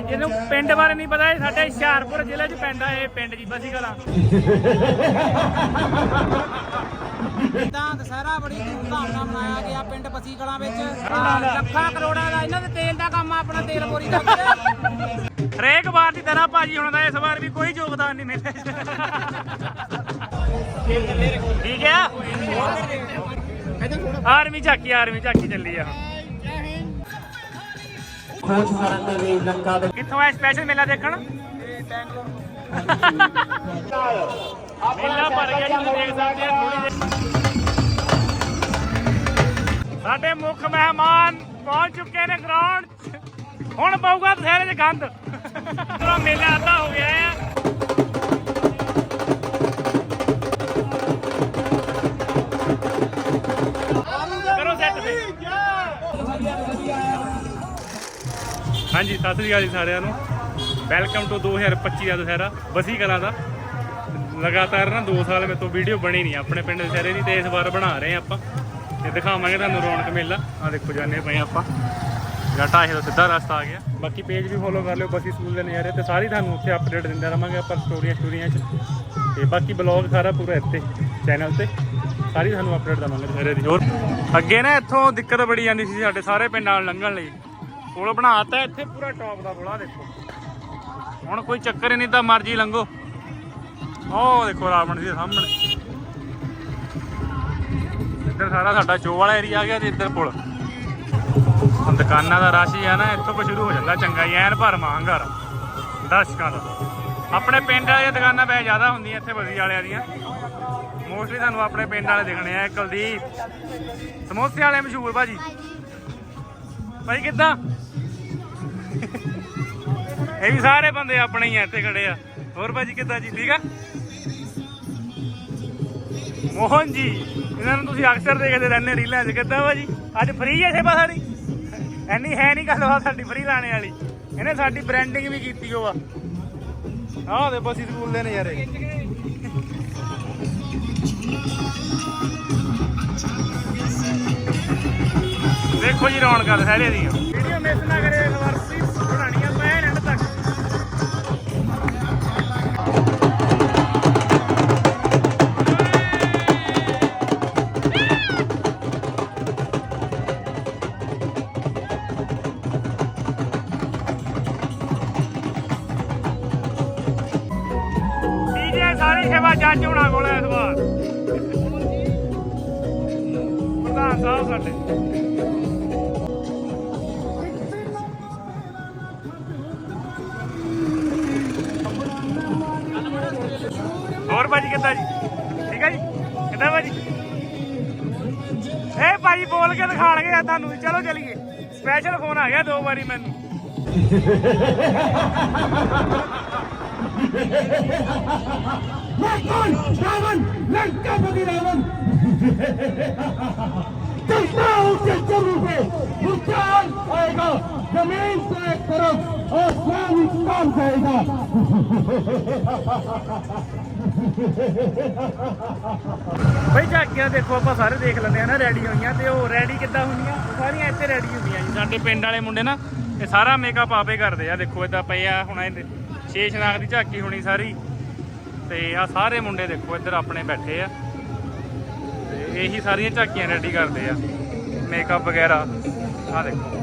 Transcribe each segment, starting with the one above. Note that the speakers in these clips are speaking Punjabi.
ਜਿਹਨੂੰ ਪਿੰਡ ਬਾਰੇ ਨਹੀਂ ਪਤਾ ਇਹ ਸਾਡੇ ਹੁਸ਼ਿਆਰਪੁਰ ਜ਼ਿਲ੍ਹੇ 'ਚ ਪਿੰਡ ਆ ਇਹ ਪਿੰਡ ਜੀ ਬਸੀ ਕਲਾਂ। ਤਾਂ ਦਸਹਿਰਾ ਬੜੀ ਧੂਮਧਾਮ ਨਾਲ ਮਨਾਇਆ ਗਿਆ ਪਿੰਡ ਬਸੀ ਕਲਾਂ ਵਿੱਚ। ਆਹ, ਲੱਖਾਂ ਕਰੋੜਾਂ ਦਾ ਇਹਨਾਂ ਦੇ ਤੇਲ ਦਾ ਕੰਮ ਆ, ਆਪਣਾ ਤੇਲ ਬੋਰੀ ਦਾ। ਹਰੇਕ ਵਾਰ ਦੀ ਤਰ੍ਹਾਂ ਭਾਜੀ ਹੁਣ ਦਾ ਇਸ ਵਾਰ ਵੀ ਕੋਈ ਯੋਗਦਾਨ ਨਹੀਂ ਮਿਲਿਆ। ਠੀਕ ਹੈ? ਆਰਮੀ ਝਾਕੀ ਆਰਮੀ ਝਾਕੀ ਚੱਲੀ ਆ ਖੋਜ ਕਰਨ ਦੇ ਲਈ ਲੰਕਾ ਦੇ ਕਿੱਥੋਂ ਆਏ ਸਪੈਸ਼ਲ ਮੇਲਾ ਦੇਖਣ? ਮੇਲਾ ਭਰ ਗਿਆ, ਤੁਸੀਂ ਦੇਖ ਸਕਦੇ ਆ ਥੋੜੀ ਸਾਡੇ ਮੁੱਖ ਮਹਿਮਾਨ ਪਹੁੰਚ ਚੁੱਕੇ ਨੇ ਗਰਾਊਂਡ 'ਚ। ਹੁਣ ਪਊਗਾ ਦੁਸਹਿਰੇ 'ਚ ਗੰਦ। ਚਲੋ ਮੇਲਾ ਅੱਧਾ ਹੋ ਗਿਆ ਆ ਸਤਿ ਸ੍ਰੀ ਅਕਾਲ ਜੀ ਸਾਰਿਆਂ ਨੂੰ। ਵੈਲਕਮ ਟੂ 2025 ਦਾ ਦੁਸਹਿਰਾ ਬਸੀ ਕਲਾ ਦਾ। ਲਗਾਤਾਰ ਨਾ 2 ਸਾਲ ਮੇਰੇ ਤੋਂ ਵੀਡੀਓ ਬਣੀ ਨਹੀਂ, ਆਪਣੇ ਪਿੰਡ ਦੁਸਹਿਰੇ ਦੀ ਤੇ ਇਸ ਵਾਰ ਬਣਾ ਰਹੇ ਹਾਂ ਆਪਾਂ। ਤੇ ਦਿਖਾਵਾਂਗੇ ਤੁਹਾਨੂੰ ਰੌਣਕ ਮੇਲਾ। ਆ ਦੇਖੋ ਜਾਣੇ ਪਏ ਆਪਾਂ। ਜਟਾ ਇਹ ਤੋਂ ਸਿੱਧਾ ਰਸਤਾ ਆ ਗਿਆ। ਬਾਕੀ ਪੇਜ ਵੀ ਫੋਲੋ ਕਰ ਲਿਓ, ਬਸੀ ਸਕੂਲ ਦੇ ਨਜ਼ਾਰੇ ਤੇ ਸਾਰੀ ਤੁਹਾਨੂੰ ਉੱਥੇ ਅਪਡੇਟ ਦਿੰਦੇ ਰਵਾਂਗੇ ਆਪਾਂ ਸਟੋਰੀਆਂ ਸਟੋਰੀਆਂ 'ਚ। ਤੇ ਬਾਕੀ ਬਲੌਗ ਸਾਰਾ ਪੂਰਾ ਇੱਥੇ ਚੈਨਲ ਤੇ। ਸਾਰੀ ਤੁਹਾਨੂੰ ਅਪਡੇਟ ਦਵਾਂਗੇ ਦੁਸਹਿਰੇ ਦੀ। ਹੋਰ, ਅੱਗੇ ਨਾ ਇੱਥੋਂ ਦਿੱਕਤ ਬੜੀ ਜਾਂਦੀ ਸੀ ਸਾਡੇ ਸਾਰੇ ਪਿੰਡ ਨਾਲ ਲੰਘਣ ਲਈ। ਪੁਲ ਬਣਾਤਾ ਇੱਥੇ ਪੂਰਾ ਟੌਪ ਦਾ ਪੁਲ ਆ ਦੇਖੋ। ਹੁਣ ਕੋਈ ਚੱਕਰ ਹੀ ਨਹੀਂ ਤਾਂ ਮਰਜ਼ੀ ਲੰਘੋ। ਉਹ ਦੇਖੋ ਰਾਵਣ ਦੇ ਸਾਹਮਣੇ। ਇੱਧਰ ਸਾਰਾ ਸਾਡਾ ਚੋ ਵਾਲਾ ਏਰੀਆ ਆ ਗਿਆ ਤੇ ਇੱਧਰ ਪੁਲ। ਦੁਕਾਨਾਂ ਦਾ ਰਸ਼ ਹੀ ਆ ਨਾ, ਇੱਥੋਂ ਕੋ ਸ਼ੁਰੂ ਹੋ ਜਾਂਦਾ ਚੰਗਾ ਐਨ ਭਰ ਮੰਗਾਰ ਦਰਸ਼ਕਾਂ ਦਾ ਆਪਣੇ ਪਿੰਡ ਵਾਲੀਆਂ ਦੁਕਾਨਾਂ ਵੈ ਜ਼ਿਆਦਾ ਹੁੰਦੀਆਂ ਇੱਥੇ ਬਸੀ ਵਾਲਿਆਂ ਦੀਆਂ। ਮੋਸਟਲੀ ਤੁਹਾਨੂੰ ਆਪਣੇ ਪਿੰਡ ਵਾਲੇ ਦਿਖਣੇ ਆ ਕੁਲਦੀਪ। ਸਮੋਸੇ ਵਾਲੇ ਮਸ਼ਹੂਰ ਭਾਜੀ। ਭਾਈ ਕਿੱਦਾਂ? ਇਹ ਵੀ ਸਾਰੇ ਬੰਦੇ ਆਪਣੇ ਹੀ ਆ, ਇੱਥੇ ਖੜੇ ਆ। ਹੋਰ ਭਾਜੀ ਕਿੱਦਾਂ ਜੀ, ਠੀਕ ਆ? ਮੋਹਨ ਜੀ, ਇਹਨਾਂ ਨੂੰ ਤੁਸੀਂ ਅਕਸਰ ਦੇਖਦੇ ਰਹਿੰਦੇ ਰੀਲਾਂ 'ਚ। ਕਿੱਦਾਂ ਭਾਜੀ? ਅੱਜ ਫ੍ਰੀ ਹੈ ਸੇਵਾ ਸਾਡੀ? ਐਨੀ ਹੈ ਨਹੀਂ ਗੱਲਬਾਤ ਸਾਡੀ ਫ੍ਰੀ ਲਾਣੇ ਵਾਲੀ। ਇਹਨੇ ਸਾਡੀ ਬ੍ਰਾਂਡਿੰਗ ਵੀ ਕੀਤੀ ਹੋਆ ਆਹ ਦੇ ਬਸੀ ਸਕੂਲ ਦੇ ਨਜ਼ਾਰੇ। ਦੇਖੋ ਜੀ ਰੌਣਕਾਂ ਸਾਰੇ ਦੀਆਂ ਵੀਡੀਓ ਮਿਸ ਨਾ ਕਰਿਓ ਇਸ ਵਾਰ ਤੁਸੀਂ ਬਣਾਣੀ ਆ ਮੈਂ ਐਂਡ ਤੱਕ ਸਾਰੀ ਸੇਵਾ ਜੱਜ ਹੋਣਾ ਕੋਲ ਇਸ ਵਾਰ। ਪ੍ਰਧਾਨ ਸਾਹਿਬ ਸਾਡੇ। ਦਿਖਾਣਗੇ ਆ ਤੁਹਾਨੂੰ ਵੀ। ਚਲੋ ਚਲੀਏ ਸਪੈਸ਼ਲ ਫੋਨ ਆ ਗਿਆ ਦੋ ਵਾਰੀ ਮੈਨੂੰ कौन रावण लंकापति रावण चलता उसके जरूर पे भूचाल आएगा जमीन से एक तरफ आसमान काम जाएगा ਬਈ ਝਾਕੀਆਂ ਦੇਖੋ, ਆਪਾਂ ਸਾਰੇ ਦੇਖ ਲੈਂਦੇ ਆ ਨਾ ਰੈਡੀ ਹੋਈਆਂ ਤੇ ਉਹ ਰੈਡੀ ਕਿੱਦਾਂ ਹੁੰਦੀਆਂ? ਸਾਰੀਆਂ ਇੱਥੇ ਰੈਡੀ ਹੁੰਦੀਆਂ ਜੀ। ਸਾਡੇ ਪਿੰਡ ਵਾਲੇ ਮੁੰਡੇ ਨਾ, ਇਹ ਸਾਰਾ ਮੇਕਅਪ ਆਪੇ ਕਰਦੇ ਆ। ਦੇਖੋ ਇਦਾਂ ਪਏ ਆ, ਹੁਣ ਇਹ ਸ਼ੇਸ਼ਨਾਗ ਦੀ ਝਾਕੀ ਹੋਣੀ ਸਾਰੀ। ਤੇ ਆ ਸਾਰੇ ਮੁੰਡੇ ਦੇਖੋ, ਇੱਧਰ ਆਪਣੇ ਬੈਠੇ ਆ। ਤੇ ਇਹੀ ਸਾਰੀਆਂ ਝਾਕੀਆਂ ਰੈਡੀ ਕਰਦੇ ਆ ਮੇਕਅਪ ਵਗੈਰਾ। ਆ ਦੇਖੋ।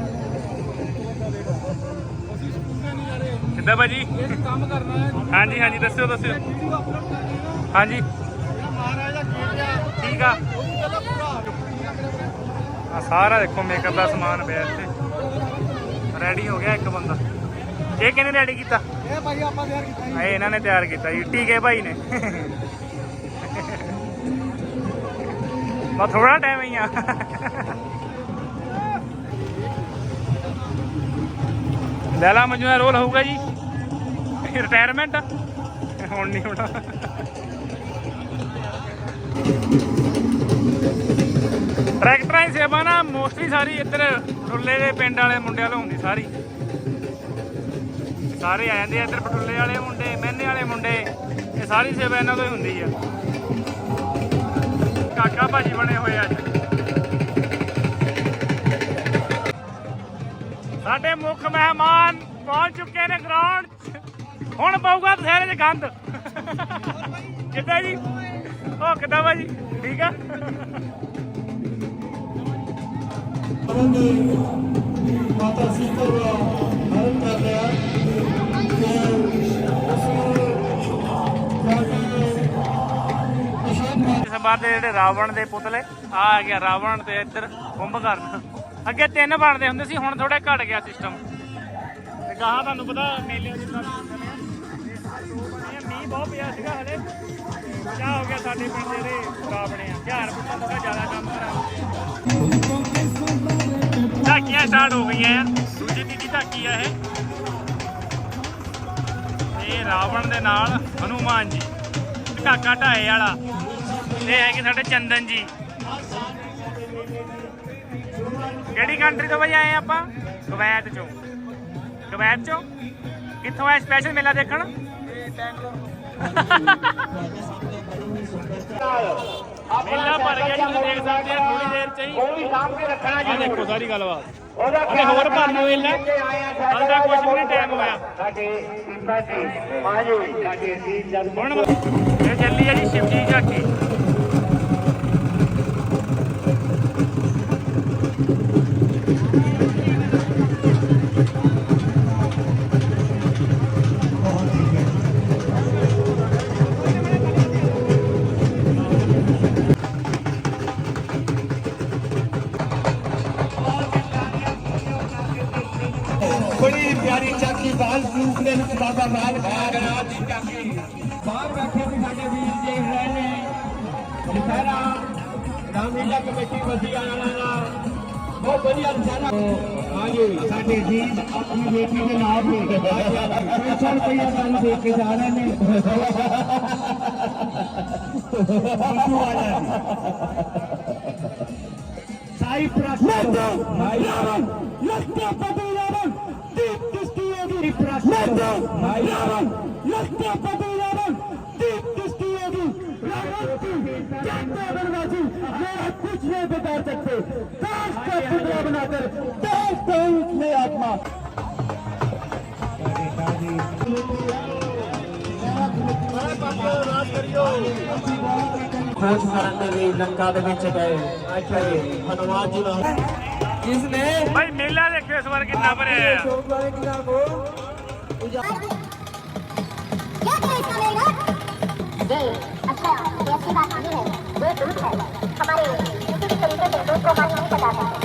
ਕਿੱਦਾਂ ਭਾਜੀ? ਕੰਮ ਕਰਨਾ ਹੈ। ਹਾਂਜੀ ਹਾਂਜੀ ਦੱਸਿਓ ਦੱਸਿਓ। ਵੀਡੀਓ ਅਪਲੋਡ ਕਰਨੀ ਨਾ ਹਾਂਜੀ। ਮਹਾਰਾਜਾ ਠੀਕ ਆ। ਉਹ ਵੀ ਪਹਿਲਾਂ ਪੂਰਾ ਆ ਸਾਰਾ ਦੇਖੋ ਮੇਕਅਪ ਦਾ ਸਮਾਨ ਪਿਆ ਇੱਥੇ। ਰੈਡੀ ਹੋ ਗਿਆ ਇੱਕ ਬੰਦਾ। ਇਹ ਕਿਹਨੇ ਰੈਡੀ ਕੀਤਾ? ਇਹ ਭਾਈ ਆਪਾਂ ਤਿਆਰ ਕੀਤਾ ਜੀ। ਇਹ ਇਹਨਾਂ ਨੇ ਤਿਆਰ ਕੀਤਾ ਜੀ ਟੀਕੇ ਭਾਈ ਨੇ। ਬਸ ਥੋੜਾ ਟਾਈਮ ਹੀ ਆ। ਲੈਲਾ ਮੰਜੂ ਦਾ ਰੋਲ ਹੋਊਗਾ ਜੀ। ਰਿਟਾਇਰਮੈਂਟ ਹੁਣ ਨਹੀਂ ਹੋਣਾ। ਟਰੈਕਟਰਾਂ ਦੀ ਸੇਵਾ ਨਾ ਮੋਸਟਲੀ ਸਾਰੀ ਇੱਧਰ ਟੁੱਲੇ ਦੇ ਪਿੰਡ ਵਾਲੇ ਮੁੰਡਿਆਂ ਵੱਲੋਂ ਹੁੰਦੀ ਸਾਰੀ। ਸਾਰੇ ਆ ਜਾਂਦੇ ਆ ਇੱਧਰ ਪਟੁੱਲੇ ਵਾਲੇ ਮੁੰਡੇ ਮਹਿਨੇ ਵਾਲੇ ਮੁੰਡੇ, ਇਹ ਸਾਰੀ ਸੇਵਾ ਇਹਨਾਂ ਤੋਂ ਹੀ ਹੁੰਦੀ ਆ। ਕਾਕਾ ਭਾਜੀ ਬਣੇ ਹੋਏ ਅੱਜ। ਸਾਡੇ ਮੁੱਖ ਮਹਿਮਾਨ ਪਹੁੰਚ ਚੁੱਕੇ ਨੇ ਗਰਾਊਂਡ ਹੁਣ ਪਊਗਾ ਦੁਸਹਿਰੇ 'ਚ ਗੰਦ। ਕਿੱਦਾਂ ਜੀ? ਉਹ ਕਿੱਦਾਂ ਭਾਜੀ ਠੀਕ ਆ? ਮਾਤਾ ਸੀਤਾ ਦਾ ਹਰਨ ਕਰ ਲਿਆ ਤੇ ਦੇ ਜਿਹੜੇ ਰਾਵਣ ਦੇ ਪੁਤਲੇ, ਆ ਆ ਗਿਆ ਰਾਵਣ ਤੇ ਇੱਧਰ ਕੁੰਭਕਰਨ। ਅੱਗੇ ਤਿੰਨ ਬਣਦੇ ਹੁੰਦੇ ਸੀ, ਹੁਣ ਥੋੜਾ ਘਟ ਗਿਆ ਸਿਸਟਮ ਤੇ ਗਾਹਾਂ ਤੁਹਾਨੂੰ ਪਤਾ ਮੇਲਿਆਂ ਦੀ ਸੀਗਾ ਹਲੇ। ਕਿਆ ਹੋ ਗਿਆ ਸਾਡੇ ਪਿੰਡ ਦੇ ਜਿਹੜੇ ਰਾਵਣੇ ਆ। ਹਜ਼ਾਰ ਫੁੱਟਾਂ ਥੋੜਾ ਜ਼ਿਆਦਾ ਕੰਮ ਕਰਾ ਝਾਕੀਆਂ ਸਟਾਰਟ ਹੋ ਗਈਆਂ ਦੂਜੀ ਤੀਜੀ ਝਾਕੀ ਆ ਇਹ। ਇਹ ਰਾਵਣ ਦੇ ਨਾਲ ਹਨੂਮਾਨ ਜੀ। ਢਾਕਾ ਢਾਏ ਵਾਲਾ। ਇਹ ਹੈਗੇ ਸਾਡੇ ਚੰਦਨ ਜੀ। ਕਿਹੜੀ ਕੰਟਰੀ ਤੋਂ ਬਈ ਆਏ ਆਪਾਂ? ਕਵੈਤ ਚੋਂ। ਕਵੈਤ ਚੋਂ? ਕਿੱਥੋਂ ਆਏ? ਸਪੈਸ਼ਲ ਮੇਲਾ ਦੇਖਣ? ਮੇਲਾ ਭਰ ਗਿਆ ਜੀ ਤੁਸੀਂ ਦੇਖ ਸਕਦੇ ਆ ਥੋੜੀ ਦੇਰ ਚ ਹੀ। ਉਹ ਵੀ ਸਾਹਮ ਕੇ ਰੱਖਣਾ ਆ ਦੇਖੋ ਸਾਰੀ ਗੱਲਬਾਤ। ਉਹਦਾ ਹੋਰ ਭਰ ਲਓ ਮੇਲਾ। ਹਾਲ ਦਾ ਕੁਝ ਵੀ ਨਹੀਂ ਟਾਈਮ ਹੋਇਆ। ਸਾਡੇ ਪਿੰਪਾ ਜੀ ਮਾਜੋ ਸਾਡੇ ਜੀ। ਜਦ ਹੁਣ ਇਹ ਚੱਲੀ ਆ ਜੀ ਸ਼ਿਵਜੀ ਝਾਕੀ। ਦੁਪਹਿਰਾ ਰਾਮਲੀਲਾ ਕਮੇਟੀ ਵਸੀਆ ਵਾਲਾ ਦਾ ਬਹੁਤ ਵਧੀਆ ਦੁਪਹਿਰਾ ਹਾਂਜੀ ਸਾਡੇ ਜੀ ਆਪਣੀ ਬੇਟੀ ਦੇ ਨਾਮ ਤੇ ਪੈਸਾ ਰੁਪਈਆ ਸਾਨੂੰ ਦੇ ਕੇ ਜਾ ਰਹੇ ਨੇ ਬਿੱਟੂ ਵਾਲਾ ਸਾਈ ਪ੍ਰਸ਼ਾਦ ਸਾਈ ਰਾਵਣ ਲੱਖਾ ਪਤੀ ਰਾਵਣ ਦੀਪ ਦ੍ਰਿਸ਼ਟੀ ਹੋਗੀ ਪ੍ਰਸ਼ਾਦ ਸਾਈ ਰਾਵਣ ਲੱਖਾ ਪਤੀ कुछ नहीं बिगाड़ सकते देश का पुतला बनाकर देश को उसमें आत्मा ਖੋਜ ਕਰਨ ਦੇ ਲਈ ਲੰਕਾ ਦੇ ਵਿੱਚ ਗਏ ਅੱਛਾ ਜੀ ਹਨੂਮਾਨ ਜੀ ਨਾਲ ਜਿਸਨੇ ਭਾਈ ਮੇਲਾ ਦੇਖਿਓ ਇਸ ਵਾਰ ਕਿੰਨਾ ਭਰਿਆ ਆ क्या क्या इसका मेरा जी अच्छा ये अच्छी बात नहीं है ये दूध है हमारे किसी भी तरीके से दूध को हम नहीं पचा सकते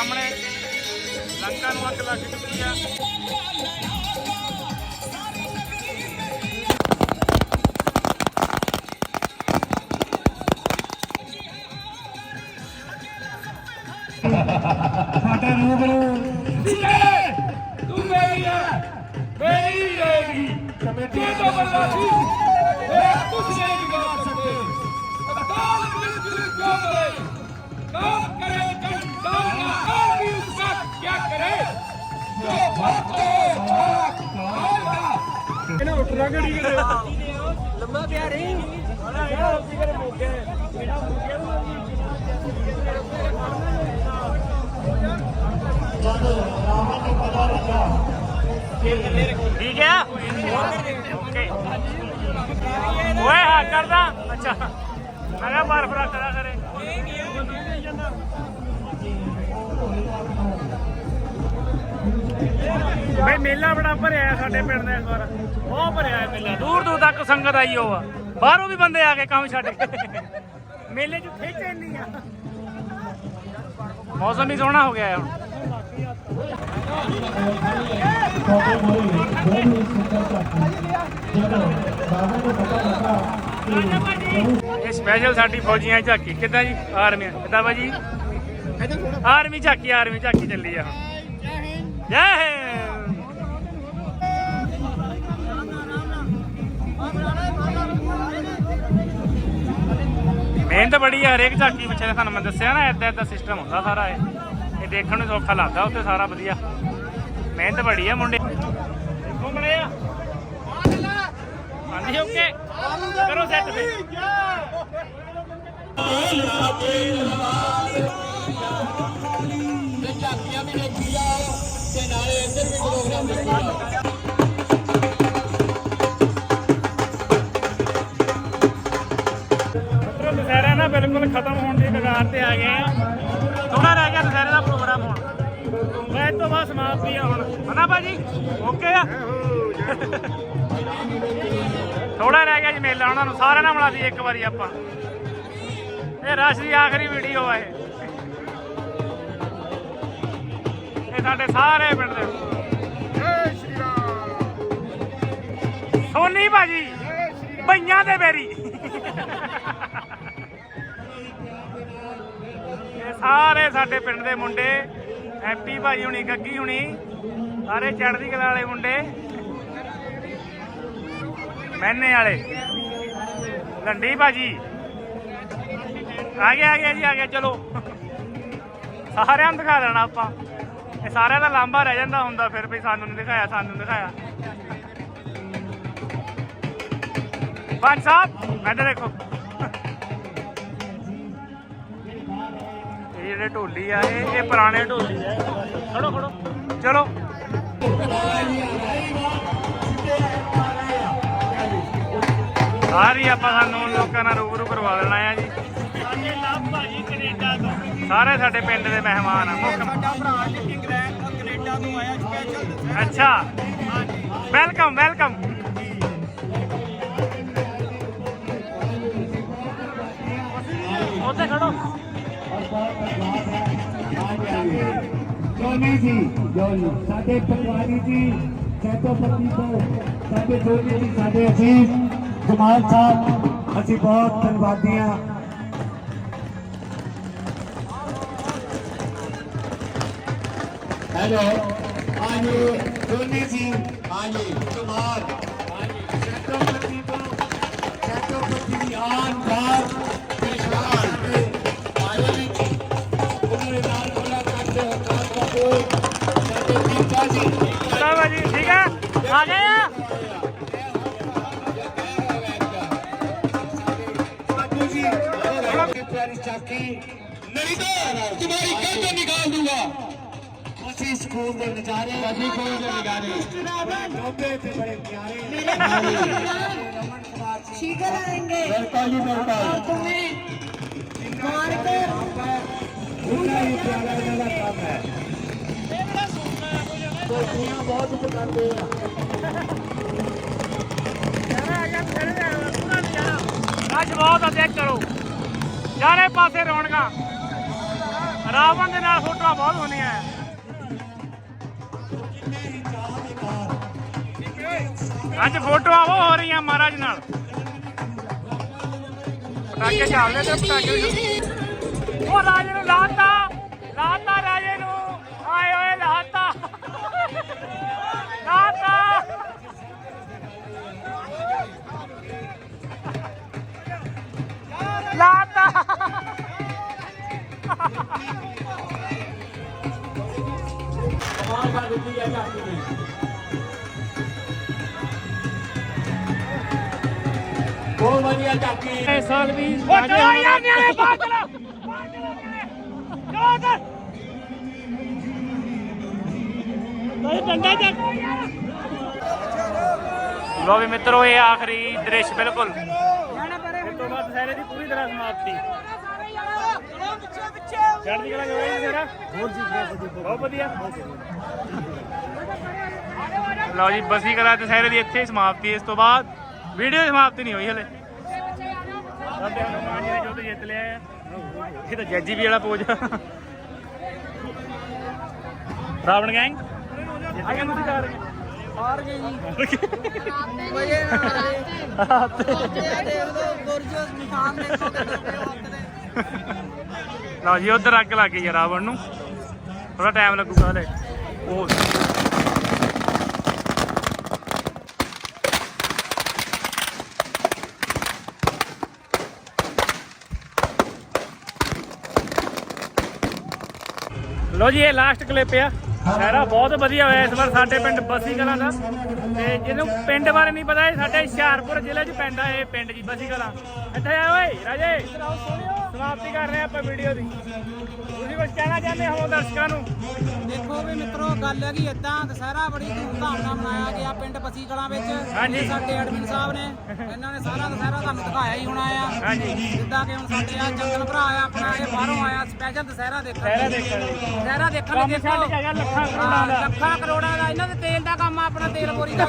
ਸਾਹਮਣੇ। ਲੰਕਾ ਨੂੰ ਅੱਗ ਲੱਗ ਚੁੱਕੀ ਆ। ਇਹਨਾਂ ਉੱਠ ਰਗੜੀ ਕਿਤੇ ਲੰਮਾ ਪਿਆ ਰਹੀ ਠੀਕ ਹੈ ਓਏ ਹਾਂ ਕਰਦਾ। ਅੱਛਾ। ਮੈਂ ਕਿਹਾ ਫਰਾ ਕਰਾ ਕਰੇ। ਬਈ ਮੇਲਾ ਬੜਾ ਭਰਿਆ ਹੈ ਸਾਡੇ ਪਿੰਡ ਦਾ ਇਸ ਵਾਰ। ਬਹੁਤ ਭਰਿਆ ਹੈ ਮੇਲਾ। ਦੂਰ ਦੂਰ ਤੱਕ ਸੰਗਤ ਆਈ ਹੋ ਆ। ਬਾਹਰੋਂ ਵੀ ਬੰਦੇ ਆ ਕੇ ਕੰਮ ਛੱਡ ਕੇ। ਮੇਲੇ 'ਚ ਖਿੱਚ ਇੰਨੀ ਆ। ਮੌਸਮ ਵੀ ਸੋਹਣਾ ਹੋ ਗਿਆ ਹੈ ਹੁਣ। ਇਹ ਸਪੈਸ਼ਲ ਸਾਡੀ ਫੌਜੀਆਂ ਝਾਕੀ। ਕਿੱਦਾਂ ਜੀ? ਆਰਮੀ ਕਿੱਦਾਂ ਬਾਜੀ? ਆਰਮੀ ਝਾਕੀ ਆਰਮੀ ਝਾਕੀ ਚੱਲੀ ਆ। ਜੈ ਹਿੰਦ। ਮਿਹਨਤ ਬੜੀ ਆ, ਹਰੇਕ ਝਾਕੀ ਪਿੱਛੇ ਤੁਹਾਨੂੰ ਮੈਂ ਦੱਸਿਆ ਨਾ, ਏਦਾਂ ਏਦਾਂ ਸਿਸਟਮ ਹੁੰਦਾ ਸਾਰਾ ਇਹ। ਇਹ ਦੇਖਣ ਨੂੰ ਸੌਖਾ ਲੱਗਦਾ ਉੱਥੇ ਸਾਰਾ ਵਧੀਆ। ਮਿਹਨਤ ਬੜੀ ਆ ਮੁੰਡੇ। ਘੁੰਮਣੇ ਆ। ਹਾਂਜੀ ਓਕੇ ਕਰੋ ਸੈੱਟ ਤੇ। ਤੇ ਝਾਕੀਆਂ ਵੀ ਦੇਖੀ ਜਾਓ ਤੇ ਨਾਲੇ ਇੱਧਰ ਵੀ ਪ੍ਰੋਗਰਾਮ ਦੇਖੀ ਜਾਓ ਦੁਸਹਿਰਾ ਨਾ ਬਿਲਕੁਲ ਖਤਮ ਹੋਣ ਦੀ ਕਗਾਰ ਤੇ ਆ ਗਏ ਆ। ਥੋੜਾ ਰਹਿ ਗਿਆ ਦੁਸਹਿਰੇ ਦਾ ਪ੍ਰੋਗਰਾਮ ਹੁਣ। ਮੈਂ ਤੋਂ ਬਾਅਦ ਸਮਾਪਤੀ ਆ ਹੁਣ। ਹਨਾ ਭਾਜੀ? ਓਕੇ ਆ? ਥੋੜਾ ਰਹਿ ਗਿਆ ਜੀ ਮੇਲਾ ਉਹਨਾਂ ਨੂੰ ਸਾਰਿਆਂ ਨਾਲ ਮਿਲਾ ਦੀ ਇੱਕ ਵਾਰੀ ਆਪਾਂ। ਇਹ ਰਸ਼ ਦੀ ਆਖਰੀ ਵੀਡੀਓ ਆ ਇਹ। ਇਹ ਸਾਡੇ ਸਾਰੇ ਪਿੰਡ ਦੇ। ਸੋਨੀ ਭਾਜੀ ਬਈਆਂ ਦੇ ਬੇਰੀ। ਸਾਰੇ ਸਾਡੇ ਪਿੰਡ ਦੇ ਮੁੰਡੇ ਹੈਪੀ ਭਾਈ ਹੁਣੀ, ਗੱਗੀ ਹੁਣੀ, ਸਾਰੇ ਚੜ੍ਹਦੀ ਕਲਾ ਵਾਲੇ ਮੁੰਡੇ, ਮੈਨੇ ਵਾਲੇ। ਲੰਡੀ ਭਾਜੀ। ਆ ਗਿਆ ਆ ਗਿਆ ਜੀ, ਆ ਗਿਆ ਚਲੋ। ਸਾਰਿਆਂ ਨੂੰ ਦਿਖਾ ਦੇਣਾ ਆਪਾਂ। ਇਹ ਸਾਰਿਆਂ ਦਾ ਲਾਂਬਾ ਰਹਿ ਜਾਂਦਾ ਹੁੰਦਾ, ਫਿਰ ਵੀ ਸਾਨੂੰ ਨਹੀਂ ਦਿਖਾਇਆ, ਸਾਨੂੰ ਦਿਖਾਇਆ। ਪੰਜ ਸਾਹਿਬ ਇੱਧਰ ਦੇਖੋ। ਜਿਹੜੇ ਢੋਲੀ ਆ ਇਹ ਇਹ ਪੁਰਾਣੇ ਢੋਲੀ ਆ। ਖੜੋ ਖੜੋ। ਚਲੋ। ਸਾਰੀ ਆਪਾਂ ਸਾਨੂੰ ਲੋਕਾਂ ਨਾਲ ਰੂਬਰੂ ਕਰਵਾ ਦੇਣਾ ਆ ਜੀ। ਸਾਡੇ ਲੱਭ ਭਾਜੀ ਕੈਨੇਡਾ ਤੋਂ। ਸਾਰੇ ਸਾਡੇ ਪਿੰਡ ਦੇ ਮਹਿਮਾਨ ਆ। ਮੁੱਖ ਸਾਡਾ ਭਰਾ ਇੰਗਲੈਂਡ ਤੋਂ ਕੈਨੇਡਾ ਤੋਂ ਆਇਆ ਸਪੈਸ਼ਲ ਅੱਛਾ। ਵੈਲਕਮ ਵੈਲਕਮ ਉੱਥੇ ਖੜੋ। ਜੋਨੀ ਜੀ ਜੋਨੀ ਸਾਡੇ ਪਟਵਾਰੀ ਜੀ ਸੈਤੋਪਤੀ ਤੋਂ ਸਾਡੇ ਜੋਨੀ ਜੀ ਸਾਡੇ ਅਜ਼ੀਜ਼ ਜਮਾਲ ਸਾਹਿਬ ਅਸੀਂ ਬਹੁਤ ਧੰਨਵਾਦੀ ਹਾਂ ਹੈਲੋ ਹਾਂਜੀ ਜੋਨੀ ਜੀ ਹਾਂਜੀ ਜਮਾਲ ਹਾਂਜੀ ਸੈਤੋਪਤੀ ਤੋਂ ਸੈਤੋਪਤੀ ਦੀ ਆਨ ਬਾਰ आ गया चाकी तुम्हारी घर तो निकाल दूँगा उसी स्कूल में नजारे सभी स्कूल में नजारे डोबे थे बड़े प्यारे शीघ्र आएँगे तुम्हें मार के घूमना ही प्यारा वाला काम है तो दुनिया बहुत पसंद है। ਅੱਜ ਬਹੁਤ ਆ ਚੈੱਕ ਕਰੋ। ਚਾਰੇ ਪਾਸੇ ਰੌਣਕਾਂ। ਰਾਵਣ ਦੇ ਨਾਲ ਫੋਟੋਆਂ ਬਹੁਤ ਹੁੰਦੀਆਂ ਅੱਜ ਫੋਟੋਆਂ ਉਹ ਹੋ ਰਹੀਆਂ ਮਹਾਰਾਜ ਨਾਲ। ਪਟਾਕੇ ਚੱਲਦੇ ਤੇ ਪਟਾਕੇ ਉਹ ਰਾਜੇ ਨੂੰ ਲਾਤਾ। ਲਾਤਾ ਰਾਜੇ ਕਮਾਲ ਕਰ ਦਿੱਤੀ ਹੈ ਝਾਕੀ ਨੇ ਬਹੁਤ ਵਧੀਆ ਝਾਕੀ ਇਸ ਸਾਲ ਵੀ ਉਹ ਚਲੋ ਯਾਰ ਨਿਆਣੇ ਬਾਹਰ ਚਲੋ। ਬਾਹਰ ਚਲੋ ਨਿਆਣੇ। ਚਲੋ ਉਧਰ ਨਹੀਂ ਡੰਡਾ ਚੱਕ। ਲੋ ਵੀ ਮਿੱਤਰੋ ਇਹ ਆਖਰੀ ਦ੍ਰਿਸ਼ ਬਿਲਕੁਲ। ਇਸ ਤੋਂ ਬਾਅਦ ਦੁਸਹਿਰੇ ਦੀ ਪੂਰੀ ਤਰ੍ਹਾਂ ਸਮਾਪਤੀ। ਚੜ੍ਹਦੀ ਕਲਾ ਜਵਾਈ ਮੇਰਾ ਹੋਰ ਜੀ ਬਹੁਤ ਵਧੀਆ। ਲਓ ਜੀ, ਬਸੀ ਕਲਾ ਦੁਸਹਿਰੇ ਦੀ ਇੱਥੇ ਹੀ ਸਮਾਪਤੀ ਇਸ ਤੋਂ ਬਾਅਦ ਵੀਡੀਓ ਦੀ ਸਮਾਪਤੀ ਨਹੀਂ ਹੋਈ ਹਲੇ। ਸਾਡੇ ਹਨੂਮਾਨ ਜੀ ਨੇ ਜੁੱਧ ਜਿੱਤ ਲਿਆ ਹੈ ਇਹ ਤਾਂ ਜੱਜੀ ਵੀ ਵਾਲਾ ਪੋਜ ਰਾਵਣ ਗੈਂਗ? ਜਿੱਤ ਗਏ ਤੁਸੀਂ ਕਾਰ ਹਾਰ ਗਏ ਜੀ ਹਾਰ ਵਜੇ ਨਾ ਨਿਸ਼ਾਨ ਦੇਖੋ ਕਿੱਥੇ ਪਏ ਦੇ ਲਓ ਜੀ, ਉਧਰ ਅੱਗ ਲੱਗ ਗਈ ਹੈ ਰਾਵਣ ਨੂੰ। ਥੋੜਾ ਟਾਈਮ ਲੱਗੂਗਾ ਹਲੇ। ਉਹ ਲੋ ਜੀ ਇਹ ਲਾਸਟ ਕਲਿੱਪ ਆ। ਸਾਰਾ ਬਹੁਤ ਵਧੀਆ ਹੋਇਆ ਇਸ ਵਾਰ ਸਾਡੇ ਪਿੰਡ ਬਸੀ ਕਲਾਂ ਦਾ। ਤੇ ਜਿਹਨੂੰ ਪਿੰਡ ਬਾਰੇ ਨਹੀਂ ਪਤਾ ਇਹ ਸਾਡੇ ਹੁਸ਼ਿਆਰਪੁਰ ਜ਼ਿਲ੍ਹੇ 'ਚ ਪੈਂਦਾ ਇਹ ਪਿੰਡ ਜੀ ਬਸੀ ਕਲਾਂ ਇੱਥੇ ਆ ਓਏ ਰਾਜੇ। ਸਮਾਪਤੀ ਕਰ ਰਹੇ ਆਪਾਂ ਵੀਡੀਓ ਦੀ। ਤੁਸੀਂ ਕੁਝ ਕਹਿਣਾ ਚਾਹੁੰਦੇ ਹੋ ਦਰਸ਼ਕਾਂ ਨੂੰ? ਦੇਖੋ ਵੀ ਮਿੱਤਰੋ ਗੱਲ ਹੈਗੀ ਇਦਾਂ ਦੁਸਹਿਰਾ ਬੜੀ ਧੂਮਧਾਮ ਨਾਲ ਮਨਾਇਆ ਗਿਆ ਪਿੰਡ ਬਸੀ ਕਲਾਂ ਵਿੱਚ। ਹਾਂਜੀ। ਸਾਡੇ ਐਡਮਿਨ ਸਾਹਿਬ ਨੇ ਇਹਨਾਂ ਨੇ ਸਾਰਾ ਦੁਸਹਿਰਾ ਤੁਹਾਨੂੰ ਦਿਖਾਇਆ ਹੀ ਹੋਣਾ ਆ। ਹਾਂਜੀ। ਜਿੱਦਾਂ ਕਿ ਹੁਣ ਸਾਡੇ ਆ ਜੰਗਲ ਭਰਾ ਆ ਆਪਣਾ ਇਹ ਬਾਹਰੋਂ ਆਇਆ ਸਪੈਸ਼ਲ ਦੁਸਹਿਰਾ ਦੇਖਣ ਦੁਸਹਿਰਾ ਦੇਖਣ। ਦੁਸਹਿਰਾ ਲਈ ਆਇਆ ਲੱਖਾਂ ਕਰੋੜਾਂ ਦਾ। ਲੱਖਾਂ ਕਰੋੜਾਂ ਦਾ ਇਹਨਾਂ ਦੇ ਤੇਲ ਦਾ ਆ ਆਪਣਾ ਤੇਲ ਬੋਰੀ ਦਾ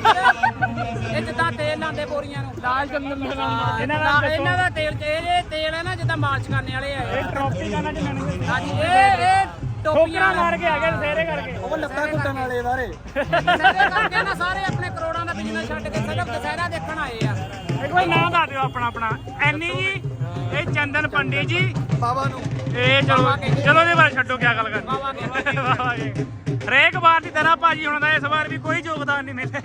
ਇਹ ਜਿੱਦਾਂ ਤੇਲ ਲਾਉਂਦੇ ਬੋਰੀਆਂ ਨੂੰ। ਲਾਲ ਚੰਦਨ ਇਹਨਾਂ ਇਹਨਾਂ ਦਾ ਇਹਨਾਂ ਦਾ ਤੇਲ ਇਹ ਇਹ ਤੇਲ ਹੈ ਨਾ ਜਿੱਦਾਂ ਮਾਲਸ਼ ਕਰਨ ਵਾਲੇ ਆ। ਇਹ ਟਰੋਫੀ ਗਾਣਾ ਚ ਲੈਣੀ ਹਾਂਜੀ ਇਹ ਇਹ ਟੋਪੀਆਂ ਮਾਰ ਕੇ ਆ ਗਏ ਦੁਸਹਿਰੇ ਕਰਕੇ। ਉਹ ਲੱਤਾਂ ਘੁੱਟਣ ਵਾਲੇ ਬਾਰੇ। ਦੁਸਹਿਰੇ ਕਰਕੇ ਨਾ ਸਾਰੇ ਆਪਣੇ ਕਰੋੜਾਂ ਦਾ ਬਿਜ਼ਨਸ ਛੱਡ ਕੇ ਸਿਰਫ ਦੁਸਹਿਰਾ ਦੇਖਣ ਆਏ ਆ। ਇੱਕ ਵਾਰ ਨਾਮ ਦੱਸ ਦਿਓ ਆਪਣਾ ਆਪਣਾ। ਐਨੀ ਜੀ ਇਹ ਚੰਦਨ ਪੰਡੀ ਜੀ। ਬਾਬਾ ਨੂੰ। ਇਹ ਚਲੋ ਚਲੋ ਦੇ ਬਾਰੇ ਛੱਡੋ ਕੀ ਗੱਲ ਕਰਨੀ। ਹਰੇਕ ਵਾਰ ਦੀ ਤਰ੍ਹਾਂ ਭਾਜੀ ਹੁਣ ਦਾ ਇਸ ਵਾਰ ਵੀ ਕੋਈ ਯੋਗਦਾਨ ਨਹੀਂ ਮਿਲਿਆ।